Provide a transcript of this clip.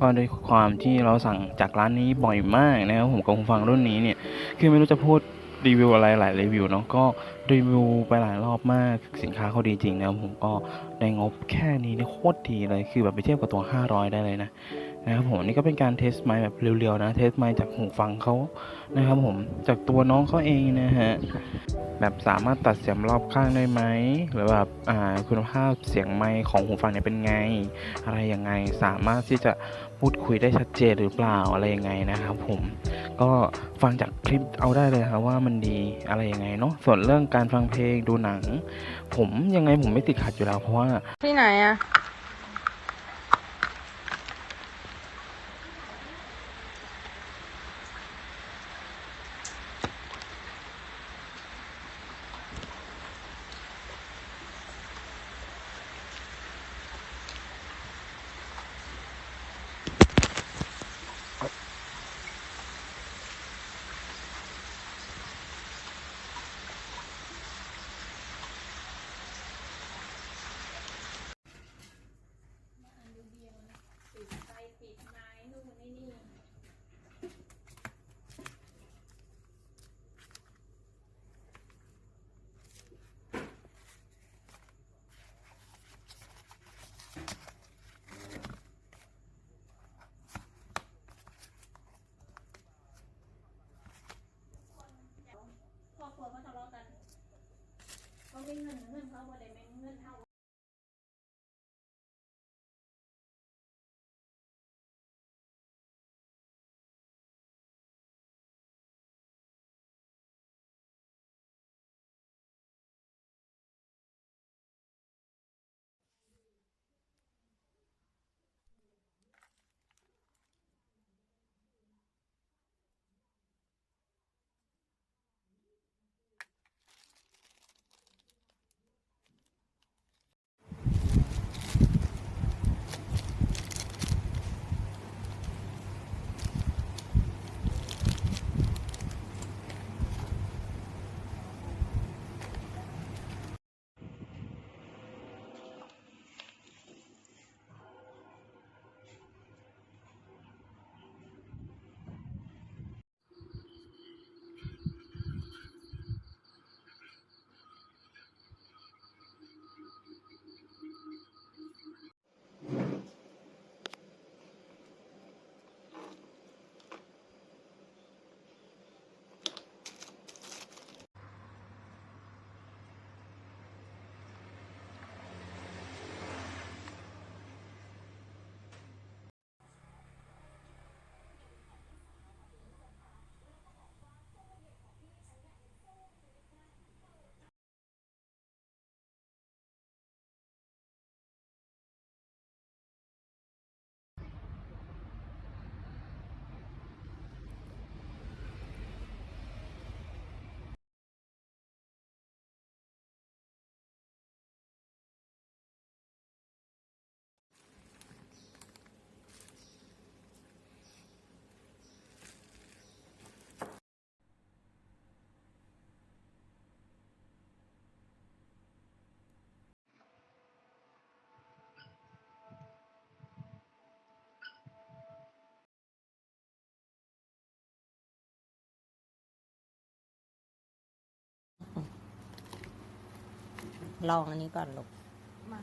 ก็ด้วยความที่เราสั่งจากร้านนี้บ่อยมากนะครับผมกับหูฟังรุ่นนี้เนี่ย คือไม่รู้จะพูดรีวิวอะไรหลายรีวิวเนาะก็รีวิวไปหลายรอบมากสินค้าเขาดีจริงนะครับผมก็ได้งบแค่นี้นี่โคตรดีเลยคือแบบไปเทียบกับตัว 500 ได้เลยนะ นะครับผมนี่ก็เป็นการเทสไมค์แบบเร็วๆนะเทสไมค์จากหูฟังเขานะครับผมจากตัวน้องเขาเองนะฮะแบบสามารถตัดเสียงรอบข้างได้ไหมหรือแบบคุณภาพเสียงไมค์ของหูฟังเนี่ยเป็นไง อะไรยังไงสามารถที่จะพูดคุยได้ชัดเจนหรือเปล่าอะไรยังไงนะครับผมก็ฟังจากคลิปเอาได้เลยครับว่ามันดีอะไรยังไงเนาะส่วนเรื่องการฟังเพลงดูหนัง ผมยังไงผมไม่ติดขัดอยู่แล้วเพราะว่าที่ไหนอะ ลองอันนี้ก่อนลูกมา